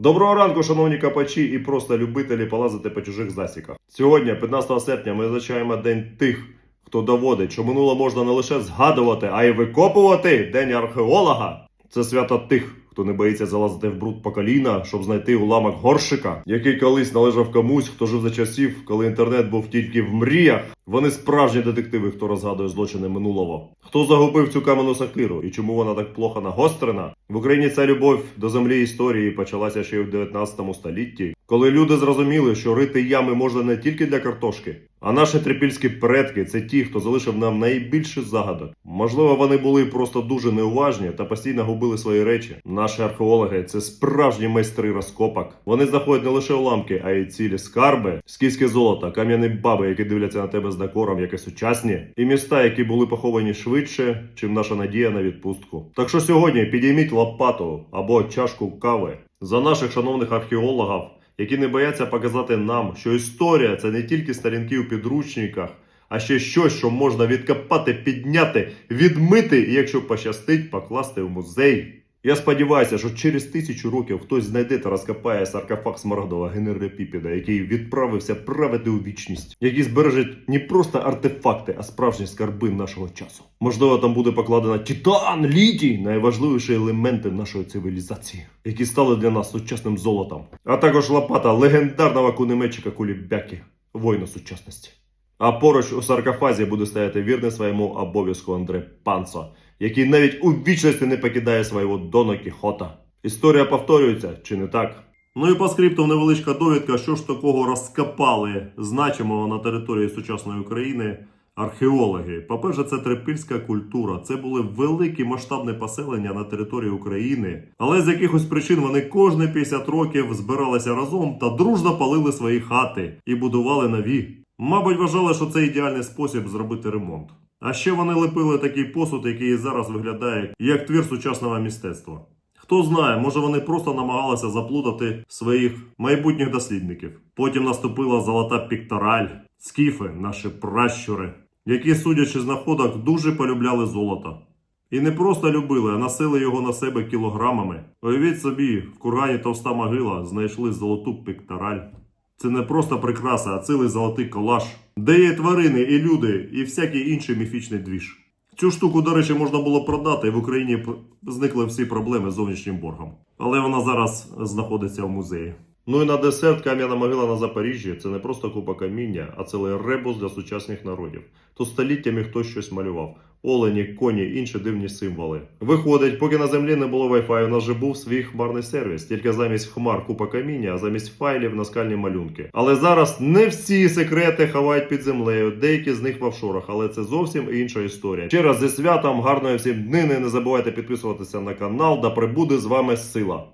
Доброго ранку, шановні капачі і просто любителі полазити по чужих засіках. Сьогодні, 15 серпня, ми визначаємо день тих, хто доводить, що минуле можна не лише згадувати, а й викопувати день археолога. Це свято тих, хто не боїться залазити в бруд по коліна, щоб знайти уламок горшика, який колись належав комусь, хто жив за часів, коли інтернет був тільки в мріях. Вони справжні детективи, хто розгадує злочини минулого. Хто загубив цю каменну сакиру і чому вона так плохо нагострена? В Україні ця любов до землі історії почалася ще й в 19 столітті, коли люди зрозуміли, що рити ями можна не тільки для картошки, а наші трипільські предки це ті, хто залишив нам найбільше загадок. Можливо, вони були просто дуже неуважні та постійно губили свої речі. Наші археологи це справжні майстри розкопок. Вони знаходять не лише уламки, а й цілі скарби, скільське золото, кам'яні баби, які дивляться на тебе з докором, як і сучасні, і міста, які були поховані швидше, чим наша надія на відпустку. Так що сьогодні підійміть лопату або чашку кави за наших шановних археологів які не бояться показати нам, що історія це не тільки сторінки у підручниках, а ще щось, що можна відкопати, підняти, відмити і, якщо пощастить, покласти в музей. Я сподіваюся, що через тисячу років хтось знайде та розкопає саркофаг Смарагдова Генералепіпіда, який відправився правити у вічність, який збережуть не просто артефакти, а справжні скарби нашого часу. Можливо, там буде покладено титан, літій, найважливіші елементи нашої цивілізації, які стали для нас сучасним золотом, а також лопата легендарного кунеметчика Кулібяки, воїна сучасності. А поруч у саркофазі буде стояти вірний своєму обов'язку Андре Панцо, який навіть у вічності не покидає свого Дона Кіхота. Історія повторюється, чи не так? Ну і по скрипту невеличка довідка, що ж такого розкопали значимого на території сучасної України археологи. По-перше, це трипільська культура. Це були великі масштабні поселення на території України. Але з якихось причин вони кожні 50 років збиралися разом та дружно палили свої хати і будували нові. Мабуть, вважали, що це ідеальний спосіб зробити ремонт. А ще вони лепили такий посуд, який зараз виглядає як твір сучасного мистецтва. Хто знає, може вони просто намагалися заплутати своїх майбутніх дослідників. Потім наступила золота піктораль, скіфи, наші пращури, які, судячи з находок, дуже полюбляли золото. І не просто любили, а носили його на себе кілограмами. Уявіть собі, в кургані товста могила знайшли золоту піктораль. Це не просто прикраса, а цілий золотий колаж, де є тварини і люди, і всякий інший міфічний двіж. Цю штуку, до речі, можна було продати, і в Україні зникли всі проблеми з зовнішнім боргом. Але вона зараз знаходиться в музеї. Ну і на десерт кам'яна могила на Запоріжжі це не просто купа каміння, а цілий ребус для сучасних народів. Тут століттями хтось щось малював. Олені, коні, інші дивні символи. Виходить, поки на землі не було Wi-Fi, у нас же був свій хмарний сервіс, тільки замість хмар купа каміння, а замість файлів наскальні малюнки. Але зараз не всі секрети ховають під землею, деякі з них в офшорах, але це зовсім інша історія. Ще раз зі святом, гарної всім днини. Не забувайте підписуватися на канал, да прибуде з вами сила.